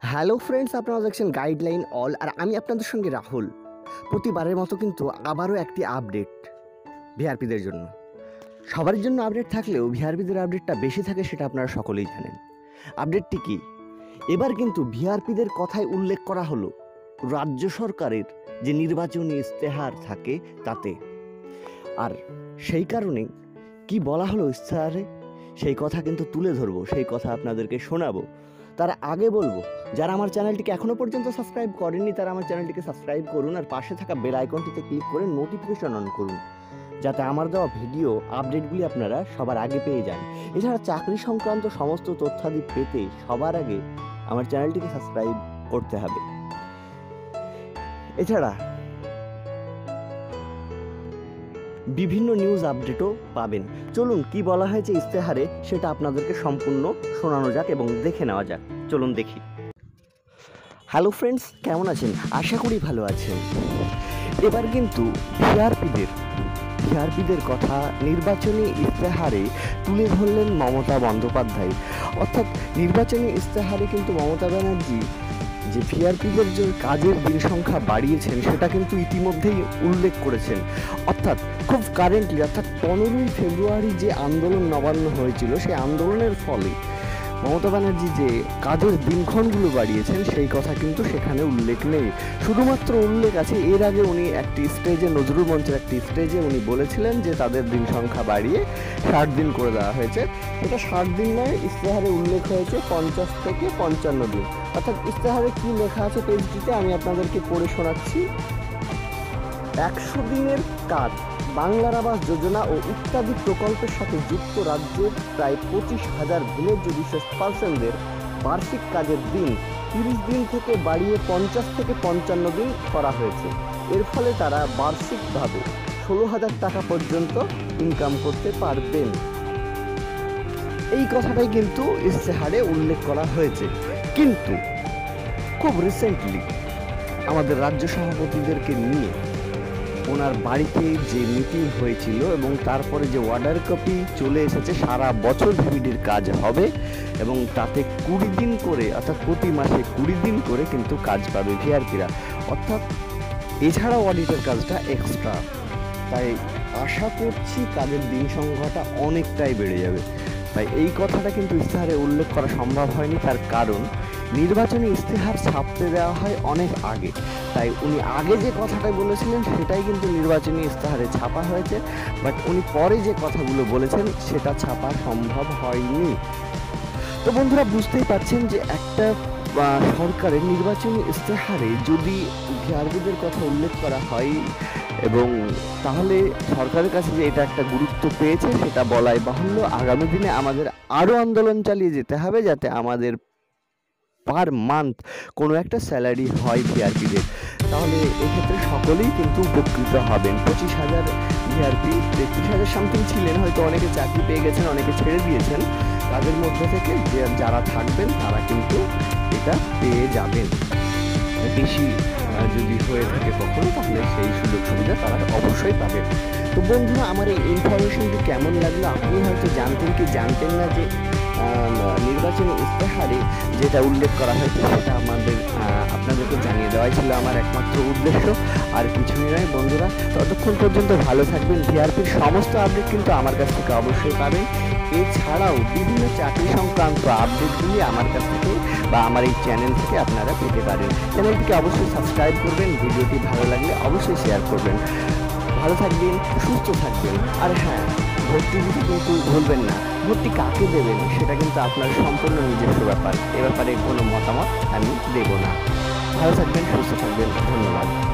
Hello friends আপনারা দেখছেন guideline all আর আমি আপনাদের সঙ্গে রাহুল। প্রতিবারের মতো কিন্তু আবারও একটি আপডেট ভিআরপিদের জন্য। সবার জন্য আপডেট থাকলেও ভিআরপিদের আপডেটটা বেশি থাকে সেটা আপনারা সকলেই জানেন। আপডেটটি কি? এবার কিন্তু ভিআরপিদের কথায় উল্লেখ করা হলো রাজ্য সরকারের যে নির্বাচনী ইস্তেহার থাকে তাতে। আর সেই কারণে কি বলা হলো ইস্তেহারে সেই কথা কিন্তু তুলে ধরবো, সেই কথা আপনাদেরকে শোনাবো। তার আগে বলব, যারা আমার চ্যানেলটিকে এখনও পর্যন্ত সাবস্ক্রাইব করেননি, তারা আমার চ্যানেলটিকে সাবস্ক্রাইব করুন আর পাশে থাকা বেল আইকনটিতে ক্লিক করে নোটিফিকেশন অন করুন, যাতে আমার দেওয়া ভিডিও আপডেটগুলি আপনারা সবার আগে পেয়ে যান। এছাড়া চাকরি সংক্রান্ত সমস্ত তথ্যাদি পেতে সবার আগে আমার চ্যানেলটিকে সাবস্ক্রাইব করতে হবে। এছাড়া বিভিন্ন নিউজ আপডেটও পাবেন। চলুন কি বলা হয়েছে ইস্তেহারে সেটা আপনাদেরকে সম্পূর্ণ শোনানো যাক এবং দেখে নেওয়া যাক। চলুন দেখি। হ্যালো ফ্রেন্ডস কেমন আছেন? আশা করি ভালো আছেন। এবার কিন্তু ভিআরপিদের ভিআরপিদের কথা নির্বাচনী ইস্তেহারে তুলে ধরলেন মমতা বন্দ্যোপাধ্যায়। অর্থাৎ নির্বাচনী ইস্তেহারে কিন্তু মমতা ব্যানার্জি যে ভিআরপিদের যে কাজের দিন সংখ্যা বাড়িয়েছেন, সেটা কিন্তু ইতিমধ্যেই উল্লেখ করেছেন। অর্থাৎ খুব কারেন্টলি অর্থাৎ পনেরোই ফেব্রুয়ারি যে আন্দোলন নবান্ন হয়েছিল, সেই আন্দোলনের ফলে মমতা ব্যানার্জি যে কাজের দিনক্ষণগুলো বাড়িয়েছেন, সেই কথা কিন্তু সেখানে উল্লেখ নেই। শুধুমাত্র উল্লেখ আছে, এর আগে উনি একটি স্টেজে নজরুল মঞ্চের একটি স্টেজে উনি বলেছিলেন যে তাদের দিন সংখ্যা বাড়িয়ে ষাট দিন করে দেওয়া হয়েছে। এটা ষাট দিন নয় ইস্তেহারে উল্লেখ হয়েছে পঞ্চাশ থেকে পঞ্চান্ন দিন। অর্থাৎ ইস্তেহারে কী লেখা আছে পেজটিতে আমি আপনাদেরকে পড়ে শোনাচ্ছি। একশো দিনের কাজ। বাংলার আবাস যোজনা ও ইত্যাদি প্রকল্পের সাথে যুক্ত রাজ্যের প্রায় পঁচিশ হাজার ভিলেজ বিশেষ পার্সনদের বার্ষিক কাজের দিন তিরিশ দিন থেকে বাড়িয়ে পঞ্চাশ থেকে পঞ্চান্ন দিন করা হয়েছে। এর ফলে তারা বার্ষিকভাবে ষোলো হাজার টাকা পর্যন্ত ইনকাম করতে পারবেন। এই কথাটাই কিন্তু ইস্তেহারে উল্লেখ করা হয়েছে। কিন্তু খুব রিসেন্টলি আমাদের রাজ্য সভাপতিদেরকে নিয়ে ওনার বাড়িতে যে মিটিং হয়েছিল এবং তারপরে যে অর্ডার কপি চলে এসেছে, সারা বছর ভিডির কাজ হবে এবং তাতে কুড়ি দিন করে, অর্থাৎ প্রতি মাসে কুড়ি দিন করে কিন্তু কাজ পাবে ভিআরপিরা। অর্থাৎ এছাড়াও অডিটের কাজটা এক্সট্রা তাই আশা করছি কাজের দিন সংখ্যাটা অনেকটাই বেড়ে যাবে। তাই এই কথাটা কিন্তু ইস্তেহারে উল্লেখ করা সম্ভব হয়নি, তার কারণ নির্বাচনী ইস্তেহার ছাপতে দেওয়া হয় অনেক আগে। তাই উনি আগে যে কথাটা বলেছিলেন, সেটাই কিন্তু নির্বাচনী ইস্তেহারে ছাপা হয়েছে। বাট উনি পরে যে কথাগুলো বলেছেন, সেটা ছাপা সম্ভব হয়নি। তো বন্ধুরা, বুঝতেই পারছেন যে একটা সরকারের নির্বাচনী ইস্তেহারে যদি ভিআরবিদের কথা উল্লেখ করা হয় এবং তাহলে সরকারের কাছে যে এটা একটা গুরুত্ব পেয়েছে, সেটা বলাই বাহুল্য। আগামী দিনে আমাদের আরও আন্দোলন চালিয়ে যেতে হবে যাতে আমাদের পার মান্থ কোনো একটা স্যালারি হয় ভিআরপিদের তাহলে এক্ষেত্রে সকলেই কিন্তু উপকৃত হবেন। পঁচিশ হাজার ভিআরপি তেত্রিশ হাজার সামথিং ছিলেন, হয়তো অনেকে চাকরি পেয়ে গেছেন, অনেকে ছেড়ে দিয়েছেন। তাদের মধ্যে থেকে যারা থাকবেন, তারা কিন্তু এটা পেয়ে যাবেন। বেশি যদি হয়ে থাকে কখনো, তাহলে সেই সুযোগ সুবিধা তারা অবশ্যই পাবে। তো বন্ধুরা, আমার এই ইনফরমেশনটি কেমন লাগল, আপনি হয়তো জানতেন কি জানতেন না যে নির্বাচনী ইস্তেহারে যেটা উল্লেখ করা হয়েছে সেটা আমাদের আপনাদেরকে জানিয়ে দেওয়াই ছিল আমার একমাত্র উদ্দেশ্য। আর কিছুই নয় বন্ধুরা, ততক্ষণ পর্যন্ত ভালো থাকবেন। ভিআরপির সমস্ত আপডেট কিন্তু আমার কাছ থেকে অবশ্যই পাবেন। এছাড়াও বিভিন্ন চাকরি সংক্রান্ত আপডেটগুলি আমার কাছ থেকে বা আমার এই চ্যানেল থেকে আপনারা পেতে পারেন। চ্যানেলটিকে অবশ্যই সাবস্ক্রাইব করবেন, ভিডিওটি ভালো লাগলে অবশ্যই শেয়ার করবেন। ভালো থাকবেন, সুস্থ থাকবেন। আর হ্যাঁ ভর্তি দিতে কিন্তু ভুলবেন না। ভর্তি কাকে দেবেন সেটা কিন্তু আপনার সম্পূর্ণ নিজস্ব ব্যাপার। এ ব্যাপারে কোনো মতামত আমি দেব না। ভালো থাকবেন, সুস্থ থাকবেন। ধন্যবাদ।